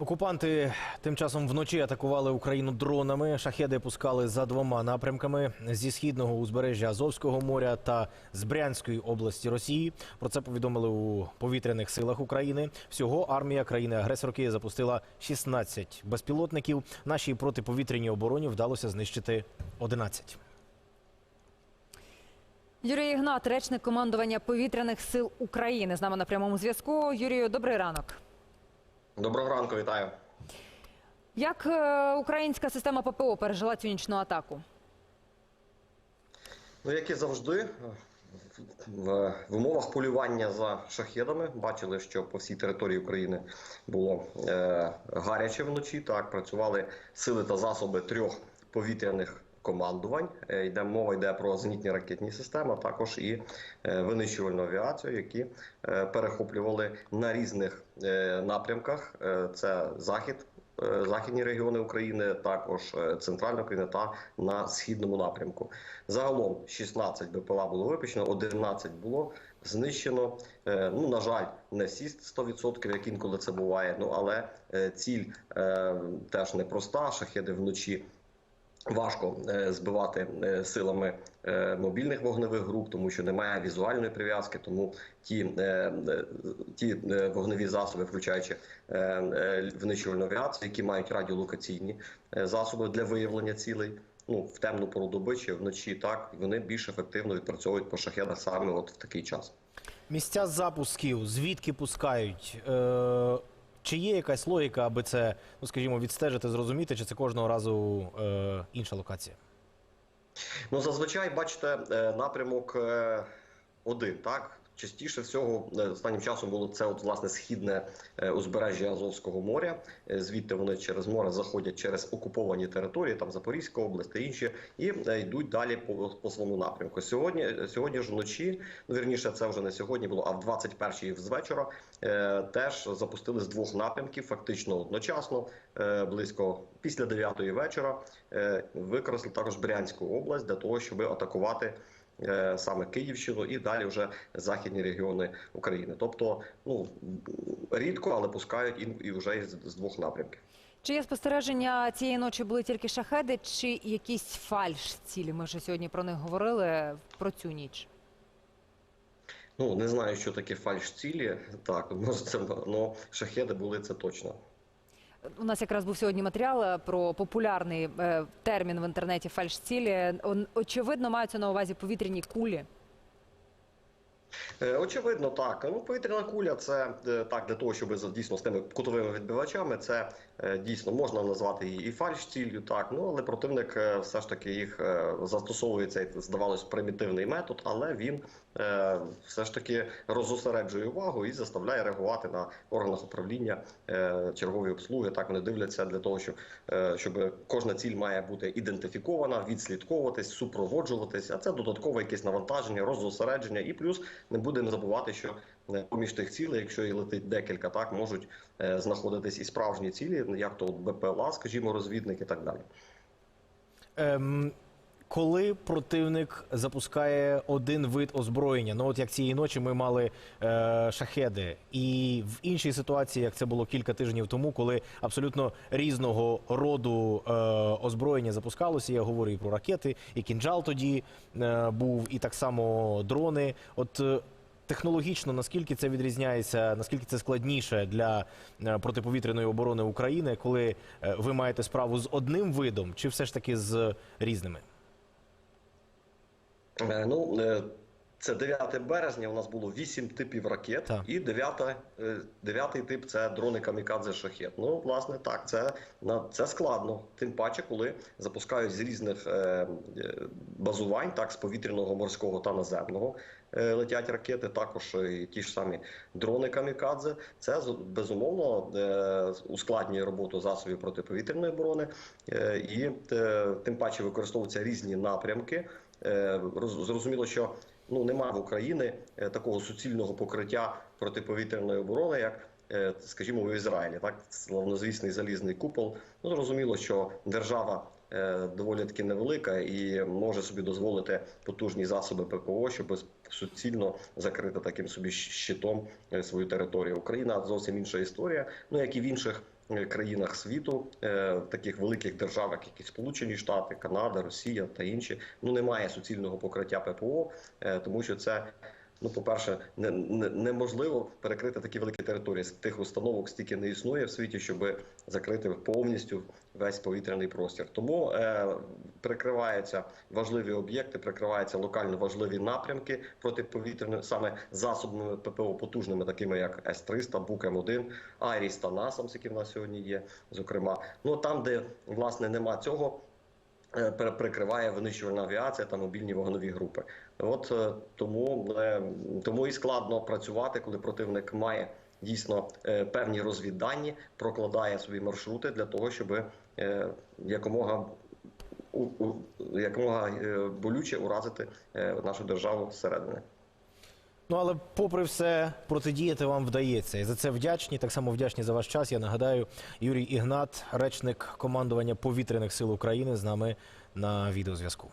Окупанти тим часом вночі атакували Україну дронами. Шахеди пускали за двома напрямками зі східного узбережжя Азовського моря та з Брянської області Росії. Про це повідомили у повітряних силах України. Всього армія країни-агресорки запустила 16 безпілотників. Нашій протиповітряній обороні вдалося знищити 11. Юрій Ігнат, речник командування повітряних сил України, з нами на прямому зв'язку. Юрію, добрий ранок. Доброго ранку, вітаю. Як е, українська система ППО пережила цю нічну атаку? Ну, як і завжди, в, умовах полювання за шахедами бачили, що по всій території України було е, гаряче вночі. Так працювали сили та засоби трьох повітряних командувань. Е, йде мова йде про зенітні ракетні системи, а також і е, винищувальну авіацію, які е, перехоплювали на різних напрямках. Це захід. Західні регіони України, також центральна Україна та на східному напрямку. Загалом 16 БПЛА було випущено, 11 було знищено. Ну на жаль, не всі 100%, як інколи це буває. Ну але ціль е, теж непроста. Шахеди вночі. Важко е, збивати е, силами е, мобільних вогневих груп, тому що немає візуальної прив'язки. Тому ті, ті вогневі засоби, включаючи е, авіацію, які мають радіолокаційні засоби для виявлення цілей. Ну в темну пору доби чи вночі, так вони більш ефективно відпрацьовують по шахедах саме от в такий час. Місця запусків, звідки пускають? Чи є якась логіка, аби це, ну скажімо, відстежити, зрозуміти, чи це кожного разу е, інша локація? Ну зазвичай бачите е, напрямок е, один, так. Частіше всього е, останнім часом було це от власне східне е, узбережжя Азовського моря. Е, Звідти вони через море заходять через окуповані території, там Запорізька область та інші, і йдуть далі по, по своєму напрямку. Сьогодні, сьогодні ж вночі, ну вірніше, це вже не сьогодні було, а в 21-й з вечора е, теж запустили з двох напрямків, фактично одночасно, е, близько після 9-ї вечора. Е, використали також Брянську область для того, щоб атакувати саме Київщину і далі вже західні регіони України. Тобто, ну рідко, але пускають і, вже з, з двох напрямків. Чи є спостереження цієї ночі були тільки шахеди, чи якісь фальш цілі? Ми вже сьогодні про них говорили про цю ніч. Ну не знаю, що таке фальш цілі. Так, може це ну, шахеди були це точно. У нас якраз був сьогодні матеріал е, про популярний е, термін в інтернеті фальш-цілі. Очевидно, маються на увазі повітряні кулі. Е, Очевидно, так. Ну, повітряна куля це е, так для того, щоб дійсно з тими кутовими відбивачами, це е, дійсно можна назвати її і фальш-ціллю, так. Ну але противник все ж таки їх застосовує цей, здавалось, примітивний метод, але він все ж таки розосереджує увагу і заставляє реагувати на органах управління чергової обслуги. Так вони дивляться для того, щоб, щоб кожна ціль має бути ідентифікована, відслідковуватись, супроводжуватись. А це додаткове якесь навантаження, розосередження, і плюс не будемо забувати, що е, поміж тих цілей, якщо і летить декілька, так можуть е, знаходитись і справжні цілі, як то БПЛА, скажімо, розвідники і так далі. Ем, коли противник запускає один вид озброєння, ну от як цієї ночі ми мали е, шахеди, і в іншій ситуації, як це було кілька тижнів тому, коли абсолютно різного роду е, озброєння запускалося, я говорю і про ракети, і кінжал тоді е, був, і так само дрони. От е, технологічно наскільки це відрізняється, наскільки це складніше для е, протиповітряної оборони України, коли е, ви маєте справу з одним видом, чи все ж таки з різними? Е, Ну, е, це 9 березня. У нас було 8 типів ракет, Так. і 9, е, 9 тип це дрони камікадзе шахет. Ну, власне, так, це, це складно. Тим паче, коли запускають з різних е, е, базувань, так, з повітряного, морського та наземного е, летять ракети, також і ті ж самі дрони камікадзе. Це безумовно е, ускладнює роботу засобів протиповітряної оборони, е, і е, тим паче використовуються різні напрямки. Е, роз- Зрозуміло, що ну немає в Україні е, такого суцільного покриття протиповітряної оборони, як е, скажімо, в Ізраїлі, так славнозвісний залізний купол. Ну зрозуміло, що держава е, доволі таки невелика і може собі дозволити потужні засоби ППО, щоб суцільно закрити таким собі щитом свою територію. Україна зовсім інша історія. Ну як і в інших країнах світу, е, таких великих державах, як Сполучені Штати, Канада, Росія та інші, ну немає суцільного покриття ППО, е, тому що це. Ну, по-перше, не, не, неможливо перекрити такі великі території. Тих установок стільки не існує в світі, щоб закрити повністю весь повітряний простір. Тому е, прикриваються важливі об'єкти, прикриваються локально важливі напрямки протиповітряної саме засобами ППО потужними, такими як С-300, Бук М1, Айріс та НАСАМС, які в нас сьогодні є. Зокрема, ну там, де власне нема цього. Е, Прикриває винищувальна авіація та мобільні вогнові групи. От е, тому, е, тому і складно працювати, коли противник має дійсно певні розвіддані, прокладає собі маршрути для того, щоб якомога якомога болюче уразити нашу державу зсередини. Ну але попри все, протидіяти вам вдається. І за це вдячні. Так само вдячні за ваш час. Я нагадаю, Юрій Ігнат, речник командування повітряних сил України, з нами на відеозв'язку.